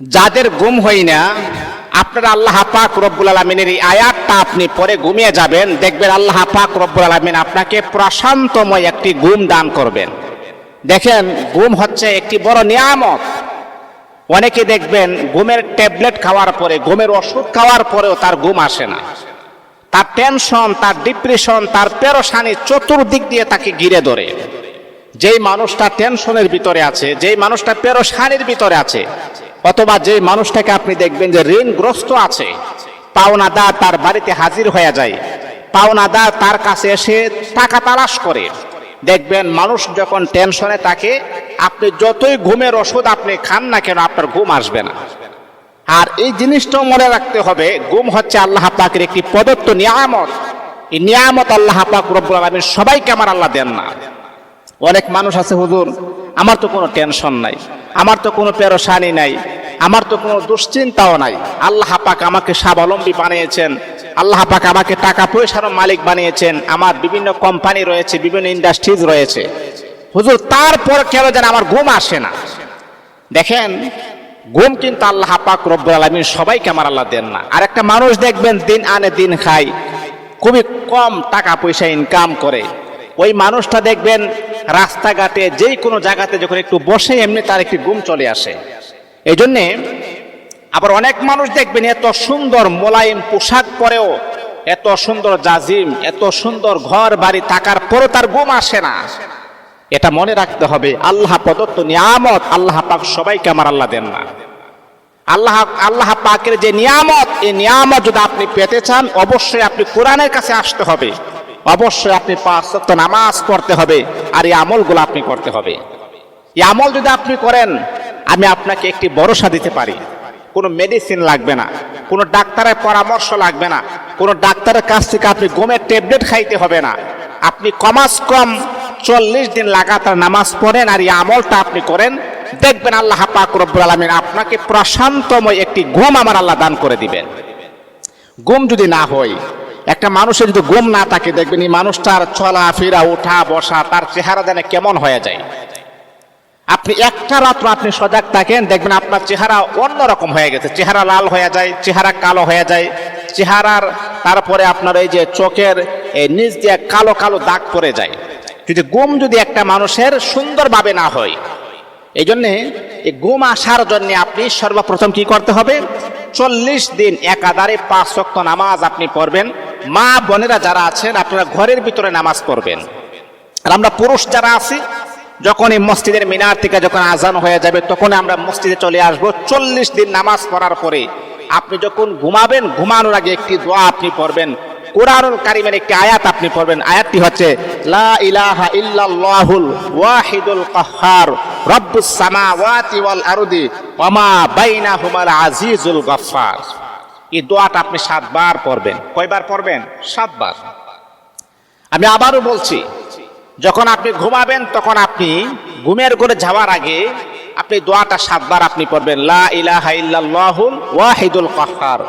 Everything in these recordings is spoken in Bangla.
যাদের গুম হই না, আপনারা আল্লাহ পাক রব্বুল আলমিনের এই আয়াতটা আপনি পরে ঘুমিয়ে যাবেন, দেখবেন আল্লাহ পাক রব্বুল আলমিন আপনাকে প্রশান্তময় একটি গুম দান করবেন। দেখেন গুম হচ্ছে একটি বড় নিয়ামত। অনেকে দেখবেন ঘুমের ট্যাবলেট খাওয়ার পরে, ঘুমের ওষুধ খাওয়ার পরেও তার ঘুম আসে না। তার টেনশন তার ডিপ্রেশন তার পেরোসানি চতুর্দিক দিয়ে তাকে ঘিরে ধরে। যেই মানুষটা টেনশনের ভিতরে আছে, যেই মানুষটা পেরোসানির ভিতরে আছে অথবা যে মানুষটাকে আপনি দেখবেন যে ঋণগ্রস্ত আছে, পাওনাদার তার বাড়িতে হাজির হয়ে যায়। পাওনাদার তার কাছে এসে টাকা তালাশ করে। দেখবেন মানুষ যখন টেনশনে থাকে, আপনি যতই ঘুমের ওষুধ আপনি খান না কেন, আপনার ঘুম আসবে না। আর এই জিনিসটাও মনে রাখতে হবে, ঘুম হচ্ছে আল্লাহ পাকের একটি প্রদত্ত নিয়ামত। এই নিয়ামত আল্লাহ পাক রব্বুল আলামিন সবাইকে আমার আল্লাহ দেন না। অনেক মানুষ আছে, হুজুর আমার তো কোনো টেনশন নাই, আমার তো কোনো পেরোসানি নাই, আমার তো কোনো দুশ্চিন্তাও নাই। আল্লাহ পাক আমাকে স্বাবলম্বী বানিয়েছেন, আল্লাহ পাক আমাকে টাকা পয়সার মালিক বানিয়েছেন, আমার বিভিন্ন কোম্পানি রয়েছে, বিভিন্ন ইন্ডাস্ট্রিজ রয়েছে। হুজুর, তারপর কেন যেন আমার ঘুম আসে না? দেখেন, ঘুম কিন্তু আল্লাহ পাক রব্বুল আলামিন সবাইকে আমার আল্লাহ দেন না। আর একটা মানুষ দেখবেন, দিন আনে দিন খায়, খুবই কম টাকা পয়সা ইনকাম করে। ওই মানুষটা দেখবেন রাস্তাঘাটে যেই কোনো জায়গাতে যখন একটু বসে, এমনি তার একটি গুম চলে আসে। এই জন্যে আবার অনেক মানুষ দেখবেন এত সুন্দর মোলায়েম পোশাক পরেও, এত সুন্দর জাজিম, এত সুন্দর ঘর বাড়ি থাকার পরও তার গুম আসে না। এটা মনে রাখতে হবে, আল্লাহ প্রদত্ত নিয়ামত আল্লাহ পাক সবাইকে আমার আল্লাহ দেন না। আল্লাহ আল্লাহ পাকের যে নিয়ামত, এই নিয়ামত যদি আপনি পেতে চান, অবশ্যই আপনি কোরআনের কাছে আসতে হবে। অবশ্যই আপনি পাঁচ নামাজ পড়তে হবে আর এই আমলগুলো আপনি করতে হবে। এই আমল যদি আপনি করেন, আমি আপনাকে একটি ভরসা দিতে পারি। কোনো মেডিসিন লাগবে না, কোনো ডাক্তারের পরামর্শ লাগবে না, কোনো ডাক্তারের কাছ থেকে আপনি ঘুমের ট্যাবলেট খাইতে হবে না। আপনি কমাস কম চল্লিশ দিন লাগাতার নামাজ পড়েন আর এই আমলটা আপনি করেন, দেখবেন আল্লাহ পাক রব্বুল আলমিন আপনাকে প্রশান্তময় একটি ঘুম আমার আল্লাহ দান করে দিবেন। ঘুম যদি না হয় একটা মানুষের যদি ঘুম না থাকে, দেখবেন এই মানুষটার চলা ফেরা ওঠা, বসা, তার চেহারা যেন কেমন হয়ে যায়। আপনি একটা রাত্র আপনি সজাগ থাকেন, দেখবেন আপনার চেহারা অন্যরকম হয়ে গেছে। চেহারা লাল হয়ে যায়, চেহারা কালো হয়ে যায়। চেহারার, তারপরে আপনার এই যে চোখের নিচ দিয়ে কালো কালো দাগ পড়ে যায়। যদি ঘুম যদি একটা মানুষের সুন্দরভাবে না হয় এই জন্যে এই ঘুম আসার জন্য আপনি সর্বপ্রথম কি করতে হবে? চল্লিশ দিন একাধারে পাঁচ শক্ত নামাজ আপনি পড়বেন। মা বোনেরা যারা আছেন, আপনারা ঘরের ভিতরে নামাজ পড়বেন। আর আমরা পুরুষ যারা আছি যখন এই মসজিদের মিনার থেকে যখন আজান হয়ে যাবে তখন আমরা মসজিদে চলে আসব। চল্লিশ দিন নামাজ পড়ার পরে আপনি যখন ঘুমাবেন, ঘুমানোর আগে একটি দোয়া আপনি পড়বেন। কোরআনুল কারিমের একটি আয়াত আপনি পড়বেন। আয়াতটি হচ্ছে, লা ইলাহা ইল্লাল্লাহুল ওয়াহিদুল কাহ্হার রব্বুস সামাওয়াতি ওয়াল আরদি ওয়া ওমা বাইনাহুমাল আজিজুল গফফার। এই দোয়াটা আপনি সাতবার পড়বেন। কয়বার পড়বেন? সাতবার। আমি আবারও বলছি, যখন আপনি ঘুমাবেন, তখন আপনি ঘুমের করে যাওয়ার আগে আপনি দোয়াটা সাতবার আপনি পড়বেন, লা ইলাহা ইল্লাল্লাহুল ওয়াহিদুল কাহ্হার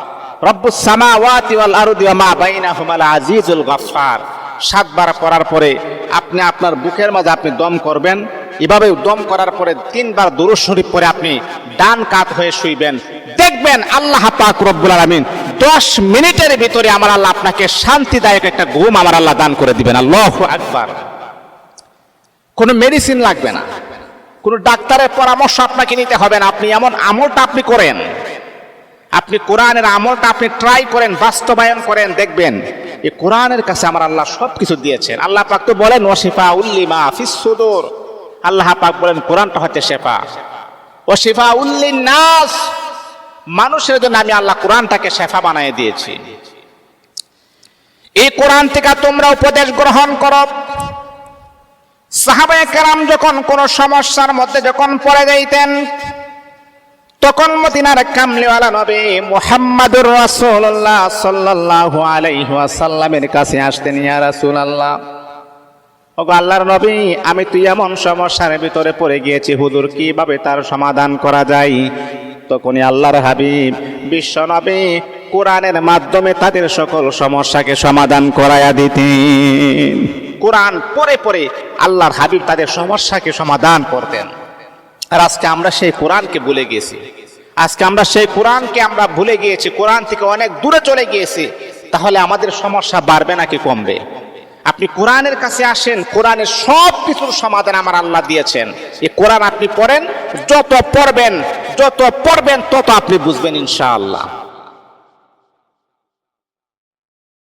রব্বুস সামাওয়াতি ওয়াল আরদি ওয়া মা বাইনাহুমাল আজিজুল গফফার। সাতবার পড়ার পরে আপনি আপনার বুকের মাঝে আপনি দম করবেন। এভাবে দম করার পরে তিনবার দুরূদ শরীফ পরে আপনি ডান কাত হয়ে শুইবেন। দেখবেন আল্লাহ পাক রব্বুল আলামিন দশ মিনিটের ভিতরে আমার আল্লাহ আপনাকে শান্তিদায়ক একটা ঘুম আমার আল্লাহ দান করে দিবেন। আল্লাহু আকবার। কোনো মেডিসিন লাগবে না। কোনো ডাক্তারের পরামর্শ আপনাকে নিতে হবে না। আপনি এমন আমলটা আপনি করেন। আপনি কোরআনের আমলটা আপনি ট্রাই করেন, বাস্তবায়ন করেন, দেখবেন এই কোরআনের কাছে আমার আল্লাহ সব কিছু দিয়েছেন। আল্লাহ পাক তো বলেন ওশিফা উল্লিমা আল্লাহ পাক বলেন, কোরআনটা হচ্ছে শেফা। ওশিফা উল্লিন নাস। মানুষের জন্য আমি আল্লাহ কোরআনটাকে শেফা বানিয়ে দিয়েছি। এই কোরআন থেকে তোমরা উপদেশ গ্রহণ করো। সাহাবায়ে কেরাম যখন কোন সমস্যার মধ্যে যখন পড়ে যাইতেন, তখন মদিনার কামলিওয়ালা নবী মুহাম্মাদুর রাসূলুল্লাহ সাল্লাল্লাহু আলাইহি ওয়াসাল্লামের কাছে আসতেন, ইয়া রাসূলুল্লাহ, ওগো আল্লাহর নবী, আমি তুই এমন সমস্যার ভিতরে পড়ে গিয়েছি, হুজুর কীভাবে তার সমাধান করা যায়? তখনই আল্লাহর হাবিব বিশ্ব নবী কোরআনের মাধ্যমে তাদের সকল সমস্যাকে সমাধান করায়া দিতেন। কোরআন পরে পরে আল্লাহর হাবিব তাদের সমস্যাকে সমাধান করতেন। আর আজকে আমরা সেই কোরআনকে ভুলে গিয়েছি। আজকে আমরা সেই কোরআনকে আমরা ভুলে গিয়েছি। কোরআন থেকে অনেক দূরে চলে গিয়েছি। তাহলে আমাদের সমস্যা বাড়বে নাকি কমবে? আপনি কোরআনের কাছে আসেন, কোরআনের সব কিছুর সমাধান আমার আল্লাহ দিয়েছেন। এই কোরআন আপনি পড়েন, যত পড়বেন যত পড়বেন তত আপনি বুঝবেন ইনশাআল্লাহ।